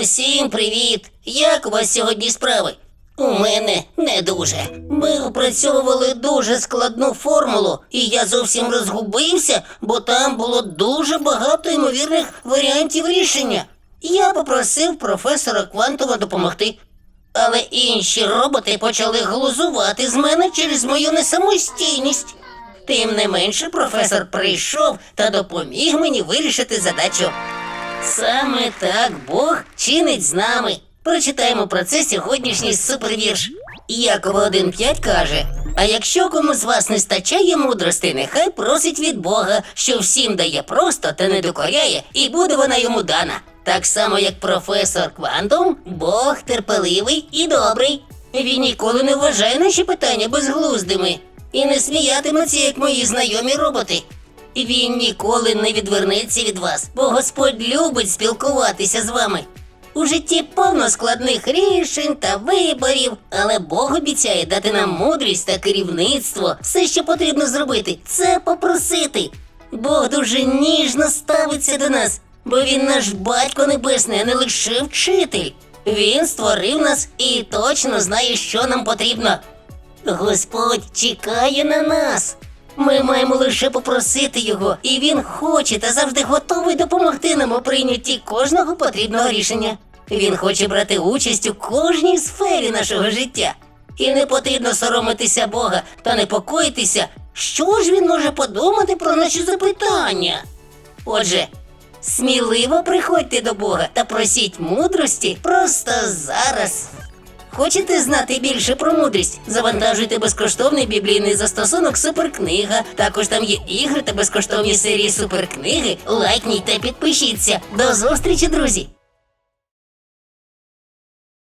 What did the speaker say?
Усім привіт! Як у вас сьогодні справи? У мене не дуже. Ми опрацьовували дуже складну формулу, і я зовсім розгубився, бо там було дуже багато ймовірних варіантів рішення. Я попросив професора Квантова допомогти. Але інші роботи почали глузувати з мене через мою несамостійність. Тим не менше, професор прийшов та допоміг мені вирішити задачу. Саме так Бог чинить з нами. Прочитаємо про це сьогоднішній супервірш. Якова 1.5 каже: А якщо кому з вас не стачає мудрости, нехай просить від Бога, що всім дає просто та не докоряє, і буде вона йому дана. Так само, як професор Квантум, Бог терпеливий і добрий. Він ніколи не вважає наші питання безглуздими і не сміятиметься, як мої знайомі роботи. Він ніколи не відвернеться від вас, бо Господь любить спілкуватися з вами. У житті повно складних рішень та виборів, але Бог обіцяє дати нам мудрість та керівництво. Все, що потрібно зробити, це попросити. Бог дуже ніжно ставиться до нас, бо він наш батько небесний, а не лише вчитель. Він створив нас і точно знає, що нам потрібно. Господь чекає на нас. Ми маємо лише попросити його, і він хоче та завжди готовий допомогти нам у прийнятті кожного потрібного рішення. Він хоче брати участь у кожній сфері нашого життя. І не потрібно соромитися Бога та непокоїтися, що ж він може подумати про наші запитання. Отже, сміливо приходьте до Бога та просіть мудрості просто зараз. Хочете знати більше про мудрість? Завантажуйте безкоштовний біблійний застосунок Суперкнига. Також там є ігри та безкоштовні серії суперкниги. Лайкніть та підпишіться. До зустрічі, друзі!